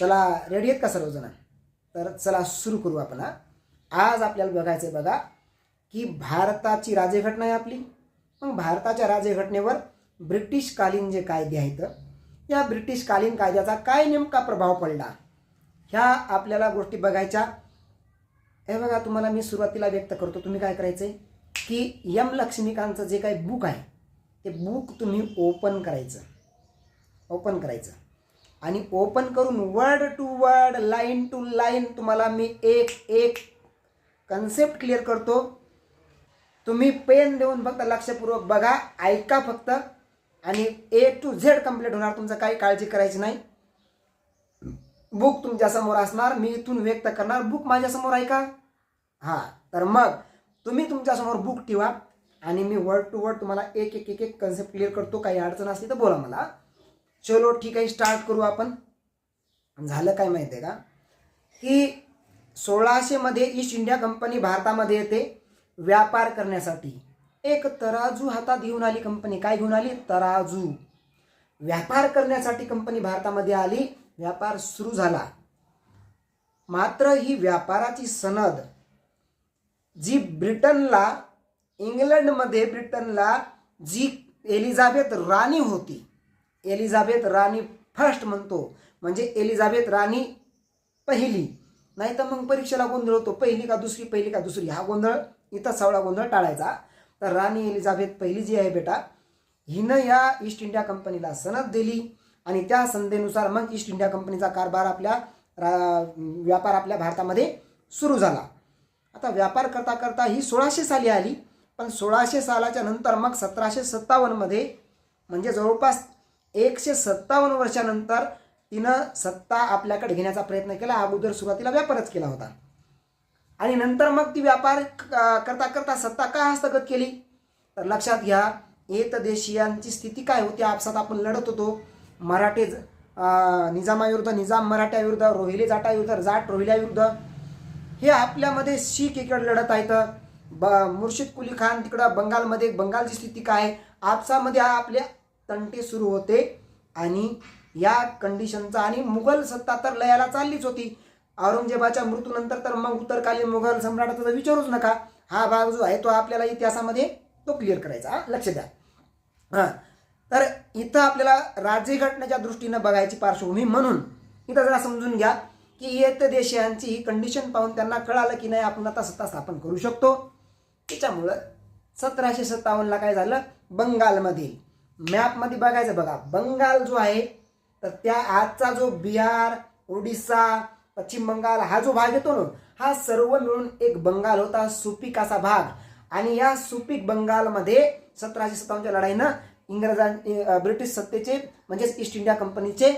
चला रेडी आहेत का सर्वजण? तर चला सुरू करू आपण हा. आज आपल्याला बघायचं आहे बघा की भारताची राज्यघटना आहे आपली. मग भारताच्या राज्यघटनेवर ब्रिटिशकालीन जे कायदे आहेत या ब्रिटिशकालीन कायद्याचा काय नेमका प्रभाव पडला? ह्या आपल्याला गोष्टी बघायच्या. हे बघा तुम्हाला मी सुरुवातीला व्यक्त करतो तुम्ही काय करायचं आहे की यम लक्ष्मीकांतचं जे काही बुक आहे ते बुक तुम्ही ओपन करायचं. ओपन करायचं. आणि ओपन करून word to word line to line तुम्हाला मी एक एक कन्सेप्ट क्लिअर करतो. तुम्ही पेन देऊन फक्त लक्षपूर्वक बघा ऐका फक्त. आणि ए टू झेड कंप्लीट होणार तुमचं काही काळजी करायची नाही. बुक तुमच्यासमोर असणार मी इथून व्यक्त करणार. बुक माझ्यासमोर ऐका हां तर मग तुम्ही तुमच्यासमोर बुक ठेवा. आणि मी वर्ड टू वर्ड तुम्हाला एक एक एक एक कन्सेप्ट क्लिअर करतो. काही अडचण असली तर बोला मला. चलो ठीक आहे स्टार्ट करू आपण. झालं काय माहिती आहे का की सोळाशेमध्ये ईस्ट इंडिया कंपनी भारतामध्ये येते व्यापार करण्यासाठी. एक तराजू हातात घेऊन आली कंपनी काय घेऊन आली? तराजू. व्यापार करण्यासाठी कंपनी भारतामध्ये आली. व्यापार सुरू झाला. मात्र ही व्यापाराची सनद जी ब्रिटनला इंग्लंडमध्ये ब्रिटनला जी एलिझाबेथ राणी होती एलिझाबेथ राणी फर्स्ट म्हणतो. म्हणजे एलिझाबेथ राणी पहिली. नाही तर मग परीक्षेला गोंधळ होतो. पहिली का दुसरी पहिली का दुसरी. हा गोंधळ इथं सावळा गोंधळ टाळायचा. तर राणी एलिझाबेथ पहिली जी आहे बेटा हिनं या ईस्ट इंडिया कंपनीला सनद दिली. आणि त्या संधीनुसार मग ईस्ट इंडिया कंपनीचा कारभार आपल्या रा व्यापार आपल्या भारतामध्ये सुरू झाला. आता व्यापार करता करता ही सोळाशे साली आली. पण सोळाशे सालाच्या नंतर मग सतराशे सत्तावन्नमध्ये म्हणजे जवळपास एकशे सत्तावन्न वर्षानंतर तिनं सत्ता आपल्याकडे घेण्याचा प्रयत्न केला. अगोदर सुरुवातीला व्यापारच केला होता. आणि नंतर मग ती व्यापार क- करता करता सत्ता का हस्तगत केली? तर लक्षात घ्या येत स्थिती काय होती? आपसात आपण लढत होतो. मराठे निजामाविरुद्ध निजाम मराठ्याविरुद्ध रोहिले जाटाविरुद्ध जाट रोहिल्याविरुद्ध हे आपल्यामध्ये शीख इकडे लढत आहेत. ब मुर्शिद कुली खान तिकडं बंगालमध्ये बंगालची स्थिती काय? आहे? आपसामध्ये हा तंटी सुरू होते आणि या कंडिशनचा आणि मुघल सत्ता तर लयाला चाललीच होती. औरंगजेबाच्या मृत्यूनंतर तर मग उत्तरकालीन मुघल सम्राटाचा विचारूच नका. हा भाग जो आहे तो आपल्याला इतिहासामध्ये तो क्लिअर करायचा. हा? लक्ष द्या. हां तर इथं आपल्याला राज्यघटनेच्या दृष्टीनं बघायची पार्श्वभूमी म्हणून इथं जरा समजून घ्या की येत देशांची ही कंडिशन पाहून त्यांना कळालं की नाही आपण आता सत्ता स्थापन करू शकतो. त्याच्यामुळं सतराशे सत्तावन्नला काय झालं? बंगालमधील मॅपमध्ये बघायचं बघा. बंगाल जो आहे तर त्या आजचा जो बिहार ओडिसा पश्चिम बंगाल हा जो भाग येतो ना हा सर्व मिळून एक बंगाल होता सुपीक असा भाग. आणि या सुपीक बंगालमध्ये सतराशे सत्तावन्नच्या लढाईनं इंग्रजां ब्रिटिश सत्तेचे म्हणजेच ईस्ट इंडिया कंपनीचे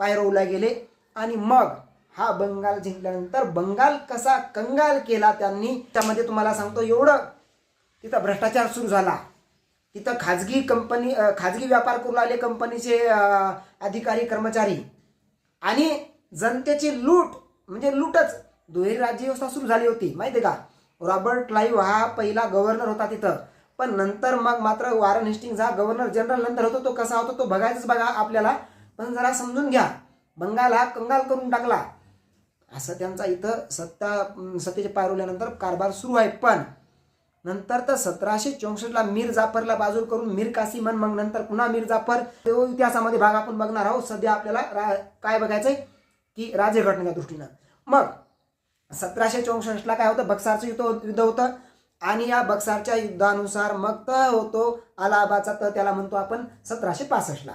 पाय रोवला गेले. आणि मग हा बंगाल जिंकल्यानंतर बंगाल कसा कंगाल केला त्यांनी त्यामध्ये तुम्हाला सांगतो एवढं. तिथं भ्रष्टाचार सुरू झाला. तिथं खाजगी कंपनी खाजगी व्यापार करू लागले कंपनीचे अधिकारी कर्मचारी. आणि जनतेची लूट म्हणजे लूटच. दुहेरी राज्यव्यवस्था सुरू झाली होती माहिती आहे का? रॉबर्ट क्लाईव्ह हा पहिला गव्हर्नर होता तिथं. पण नंतर मग मात्र वॉरन हेस्टिंग्स हा गव्हर्नर जनरल नंतर होतो तो कसा होतो तो बघायचाच बघा आपल्याला. पण जरा समजून घ्या. बंगाल हा कंगाल करून टाकला. असं त्यांचा इथं सत्ता सत्तेचे पायरवल्यानंतर कारभार सुरू आहे. पण नंतर तर सतराशे चौसष्टला मीर जाफरला बाजूला करून मीर कासिमन मग नंतर पुन्हा मीर जाफर. तो इतिहासामध्ये भाग आपण बघणार आहोत. सध्या आपल्याला रा काय बघायचंय? की राज्यघटनेच्या दृष्टीनं. मग सतराशे चौसष्टला काय होतं? बक्सारचं युद्ध युद्ध होतं. आणि या बक्सारच्या युद्धानुसार मग त होतो अलाहाबादचा त त्याला म्हणतो आपण सतराशे पासष्टला.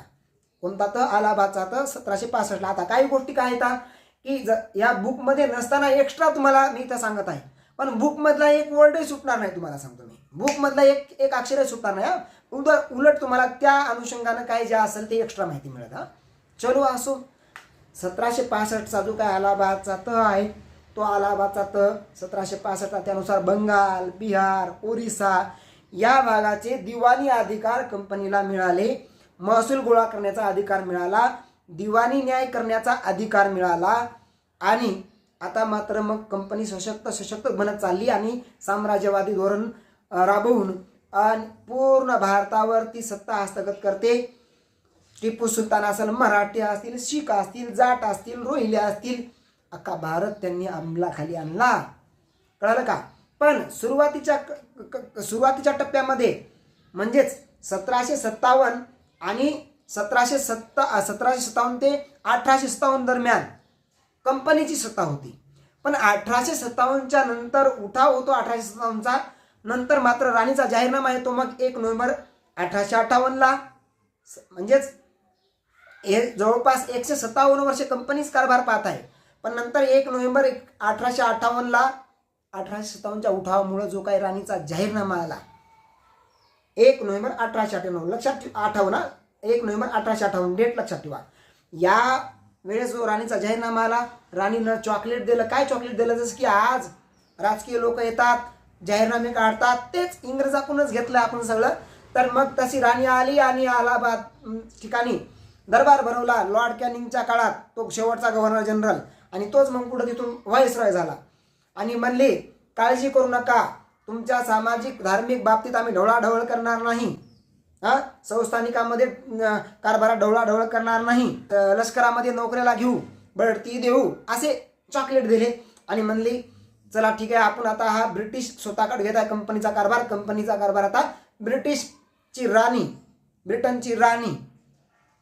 कोणता त? अलाहाबादचा त सतराशे पासष्टला. आता काही गोष्टी काय येतात की ज या बुकमध्ये नसताना एक्स्ट्रा तुम्हाला मी इथं सांगत आहे. पण बुकमधला एक वर्डही सुटणार नाही तुम्हाला सांगतो मी. बुकमधला एक एक अक्षरही सुटणार नाही हा. उलट उलट तुम्हाला त्या अनुषंगानं काय जे असेल ते एक्स्ट्रा माहिती मिळत हा. चलो असो. सतराशे पासष्टचा जो काय अलाहाबादचा त आहे तो अलाहाबादचा त सतराशे पासष्टचा त्यानुसार बंगाल बिहार ओरिसा या भागाचे दिवाणी अधिकार कंपनीला मिळाले महसूल गोळा करण्याचा अधिकार मिळाला दिवाणी न्याय करण्याचा अधिकार मिळाला आणि आता मात्र मग कंपनी सशक्त सशक्त बनत चालली आणि साम्राज्यवादी धोरण राबवून आणि पूर्ण भारतावर ती सत्ता हस्तगत करते. टिपू सुलतान असेल मराठी असतील शीख असतील जाट असतील रोहिले असतील अख्खा भारत त्यांनी अंमलाखाली आणला. कळालं का? पण सुरुवातीच्या क- क- सुरुवातीच्या टप्प्यामध्ये म्हणजेच सतराशे सत्तावन्न आणि सतराशे सत्ता सतराशे सत्तावन्न ते अठराशे सत्तावन्न दरम्यान कंपनीची सत्ता होती. पण अठराशे सत्तावन्नच्या नंतर उठाव होतो. अठराशे सत्तावन्नचा नंतर मात्र राणीचा जाहीरनामा येतो. मग एक नोव्हेंबर अठराशे अठ्ठावन्नला स- म्हणजेच हे जवळपास एकशे सत्तावन्न वर्षे कंपनीच कारभार पाहत आहे. पण नंतर एक नोव्हेंबर एक अठराशे अठ्ठावन्नला अठराशे सत्तावन्नच्या उठावामुळे जो काही राणीचा जाहीरनामा आला. एक नोव्हेंबर अठराशे अठ्ठ्याण्णव. लक्षात ठेव आठवण एक नोव्हेंबर अठराशे अठ्ठावन्न. डेट लक्षात ठेवा. या वेळेस राणीचा जाहीरनामा आला राणीनं चॉकलेट दिलं. काय चॉकलेट दिलं? जसं की आज राजकीय लोक येतात जाहीरनामे काढतात तेच इंग्रजाकडूनच घेतलं आपण सगळं. तर मग तशी राणी आली आणि अलाहाबाद ठिकाणी दरबार भरवला लॉर्ड कॅनिंगच्या काळात. तो शेवटचा गव्हर्नर जनरल आणि तोच मग कुठं तिथून व्हाईसरॉय झाला. आणि म्हणले काळजी करू नका. तुमच्या सामाजिक धार्मिक बाबतीत आम्ही ढवळाढवळ करणार नाही. हा? संस्थानिकामध्ये कारभारा ढवळाढवळ करणार नाही. लष्करामध्ये नोकऱ्याला घेऊ बढती देऊ असे चॉकलेट दिले. आणि म्हणली चला ठीक आहे आपण आता हा ब्रिटिश स्वतःकडे घेत आहे कंपनीचा कारभार. कंपनीचा कारभार आता ब्रिटिशची राणी ब्रिटनची राणी.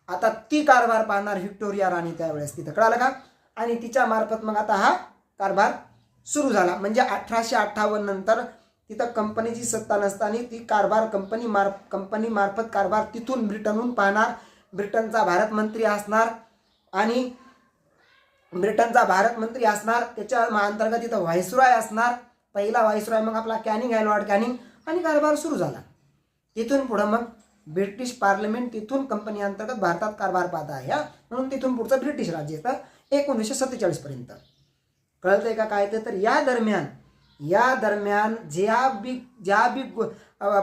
आता ती कारभार पाहणार व्हिक्टोरिया राणी त्यावेळेस तिथं. कळालं का? आणि तिच्या मार्फत मग आता हा कारभार सुरू झाला. म्हणजे अठराशे अठ्ठावन्न नंतर तिथं कंपनीची सत्ता नसताना ती कारभार कंपनी मार कंपनी मार्फत कारभार तिथून ब्रिटनहून पाहणार. ब्रिटनचा भारत मंत्री असणार आणि ब्रिटनचा भारत मंत्री असणार. त्याच्या अंतर्गत तिथं व्हायसरॉय असणार. पहिला व्हायसरॉय मग आपला कॅनिंग आहे लॉर्ड कॅनिंग आणि कारभार सुरू झाला. तिथून पुढं मग ब्रिटिश पार्लमेंट तिथून कंपनी अंतर्गत भारतात कारभार पाहत आहे म्हणून तिथून पुढचं ब्रिटिश राज्य येतं एकोणीसशे सत्तेचाळीसपर्यंत. कळतंय का काय ते? तर या दरम्यान या दरम्यान ज्या बी ज्या बी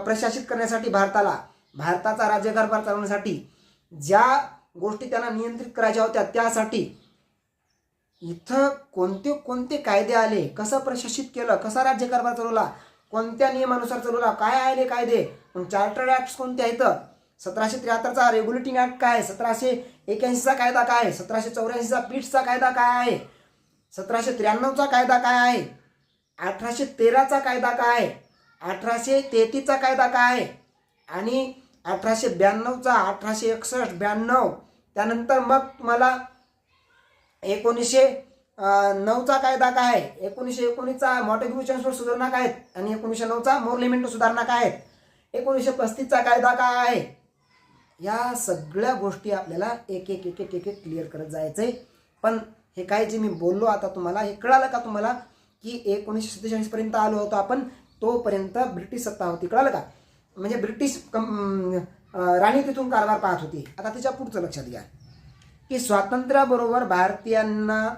प्रशासित करण्यासाठी भारताला भारताचा राज्यकारभार चालवण्यासाठी ज्या गोष्टी त्यांना नियंत्रित करायच्या होत्या त्यासाठी इथं कोणते कोणते कायदे आले कसं प्रशासित केलं कसा राज्यकारभार चालवला कोणत्या नियमानुसार चालवला काय आले कायदे मग चार्टर्ड ऍक्ट कोणते आहेत? सतराशे त्र्याहत्तरचा रेग्युलेटिंग ॲक्ट काय सतराशे एक्याऐंशीचा कायदा काय सतराशे चौऱ्याऐंशीचा पीठचा कायदा काय आहे? सतराशे त्र्याण्णवचा कायदा काय आहे? अठराशे तेराचा कायदा काय? आहे अठराशे तेहतीसचा कायदा काय? आहे आणि अठराशे ब्याण्णवचा अठराशे एकसष्ट ब्याण्णव. त्यानंतर मग तुम्हाला एकोणीसशे नऊचा कायदा काय? आहे एकोणीसशे एकोणीसचा मॉटेग्युशन सुधारणा काय आहेत? आणि एकोणीसशे नऊचा मोर लिमिट सुधारणा काय आहेत? एकोणीसशे पस्तीसचा कायदा काय? आहे या सगळ्या गोष्टी आपल्याला एक एक एक एक एक क्लिअर करत जायचं आहे पण हे काय जे मी बोललो आता तुम्हाला हे कळालं का तुम्हाला? की एकोणीसशे सत्तेचाळीस पर्यंत आलो होतो आपण तोपर्यंत ब्रिटिश सत्ता होती. कळालं का? म्हणजे ब्रिटिश कं- राणी तिथून कारभार पाहत होती. आता तिच्या पुढचं लक्षात घ्या. की स्वातंत्र्याबरोबर भारतीयांना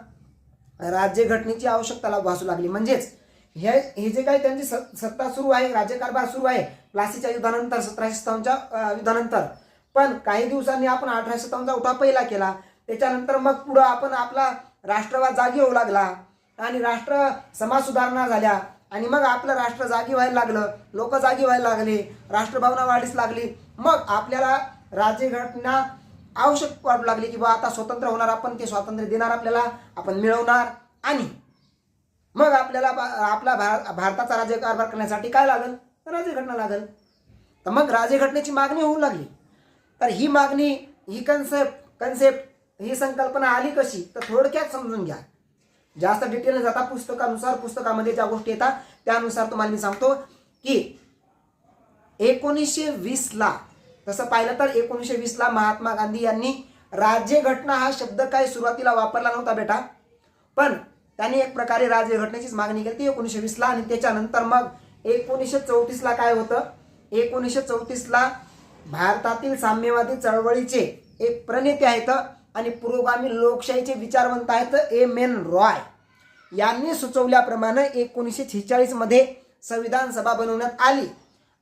राज्यघटनेची आवश्यकता भासू लागली. म्हणजेच हे हे जे काही त्यांची स- सत्ता सुरू आहे राज्यकारभार सुरू आहे प्लासीच्या युद्धानंतर सतराशे सत्तावन्नच्या युद्धानंतर. पण काही दिवसांनी आपण अठराशे सत्तावन्नचा उठा पहिला केला. त्याच्यानंतर मग पुढं आपण आपला राष्ट्रवाद जागी होऊ लागला. आणि राष्ट्र समाज सुधारणा झाल्या. आणि मग आपलं राष्ट्र जागी व्हायला लागलं. लोक जागी व्हायला लागले. राष्ट्रभावना वाढीस लागली. मग आपल्याला राज्यघटना आवश्यक वाटू लागली की बा आता स्वतंत्र होणार आपण ते स्वातंत्र्य देणार आपल्याला आपण मिळवणार. आणि मग आपल्याला बा- आपला भार भारताचा राज्यकारभार करण्यासाठी काय लागेल? राज्यघटना लागेल. तर मग राज्यघटनेची मागणी होऊ लागली. तर ही मागणी ही कन्सेप्ट कन्सेप्ट ही संकल्पना आली कशी? तर थोडक्यात समजून घ्या. जास्त डिटेल जाता पुस्तकानुसार पुस्तकामध्ये ज्या गोष्टी येतात त्यानुसार तुम्हाला मी सांगतो की एकोणीसशे वीसला तसं पाहिलं तर एकोणीसशे वीसला महात्मा गांधी यांनी राज्यघटना हा शब्द काही सुरुवातीला वापरला नव्हता बेटा. पण त्यांनी एक प्रकारे राज्यघटनेचीच मागणी केली ती एकोणीसशे वीसला आणि त्याच्यानंतर मग एकोणीसशे चौतीसला काय होतं? एकोणीसशे चौतीसला भारतातील साम्यवादी चळवळीचे एक प्रणेते आहेत आणि पुरोगामी लोकशाहीचे विचारवंत आहेत एम एन रॉय. यांनी सुचवल्याप्रमाणे एकोणीसशे छेचाळीसमध्ये संविधान सभा बनवण्यात आली.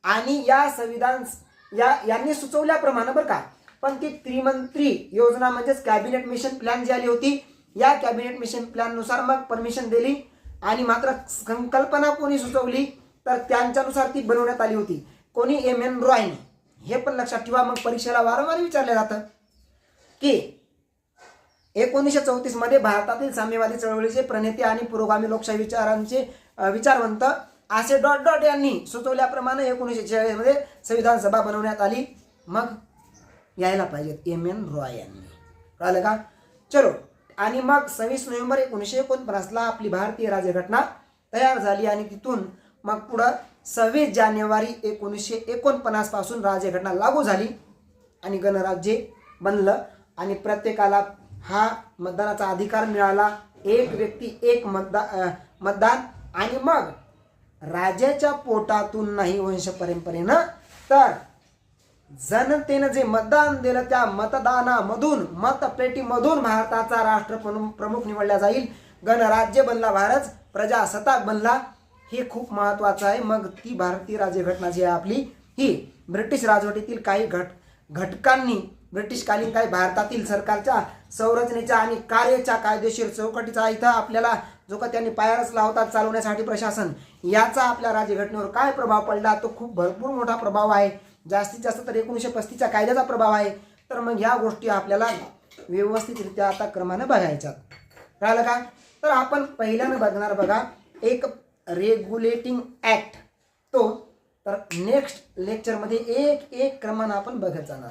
आणि या संविधान या यांनी सुचवल्याप्रमाणे बरं का पण ती त्रिमंत्री योजना म्हणजेच कॅबिनेट मिशन प्लॅन जी आली होती या कॅबिनेट मिशन प्लॅननुसार मग परमिशन दिली आणि मात्र संकल्पना कोणी सुचवली तर त्यांच्यानुसार ती बनवण्यात आली होती. कोणी एम एन रॉयने हे पण लक्षात ठेवा मग परीक्षेला वारंवार विचारलं जातं की एकोणीसशे चौतीसमध्ये भारतातील साम्यवादी चळवळीचे प्रणेते आणि पुरोगामी लोकशाही विचारांचे विचारवंत असे डॉट डॉट यांनी सुचवल्याप्रमाणे एकोणीसशे चाळीसमध्ये संविधान सभा बनवण्यात आली. मग यायला पाहिजेत एम एन रॉय यांनी. कळालं का? चलो. आणि मग सव्वीस नोव्हेंबर एकोणीसशे एकोणपन्नासला आपली भारतीय राज्यघटना तयार झाली आणि तिथून मग पुढं सव्वीस जानेवारी एकोणीसशे एकोणपन्नासपासून राज्यघटना लागू झाली आणि गणराज्य बनलं आणि प्रत्येकाला हा मतदानाचा अधिकार मिळाला. एक व्यक्ती एक मतदा मतदान आणि मग राजाच्या पोटातून नाही वंश परंपरेनं. तर जनतेनं जे मतदान दिलं त्या मतदानामधून मतपेटीमधून भारताचा राष्ट्र प्रमुख प्रमुख निवडला जाईल. गणराज्य बनला भारत प्रजासत्ताक बनला. हे खूप महत्वाचं आहे. मग ती भारतीय राज्यघटना जी आहे आपली ही ब्रिटिश राजवटीतील काही घट घटकांनी ब्रिटिशकालीन काही भारतातील सरकारच्या संरचनेच्या आणि कार्याच्या कायदेशीर चौकटीचा इथं आपल्याला जो का त्यांनी पाया रचला होता चालवण्यासाठी प्रशासन याचा आपल्या राज्यघटनेवर काय प्रभाव पडला तो खूप भरपूर मोठा प्रभाव आहे. जास्तीत जास्त तर एकोणीसशे पस्तीसच्या कायद्याचा प्रभाव आहे. तर मग ह्या गोष्टी आपल्याला व्यवस्थितरित्या आता क्रमानं बघायच्यात. राहिलं का? तर आपण पहिल्यानं बघणार बघा एक रेग्युलेटिंग ॲक्ट. तो तर नेक्स्ट लेक्चरमध्ये एक एक क्रमानं आपण बघत जाणार.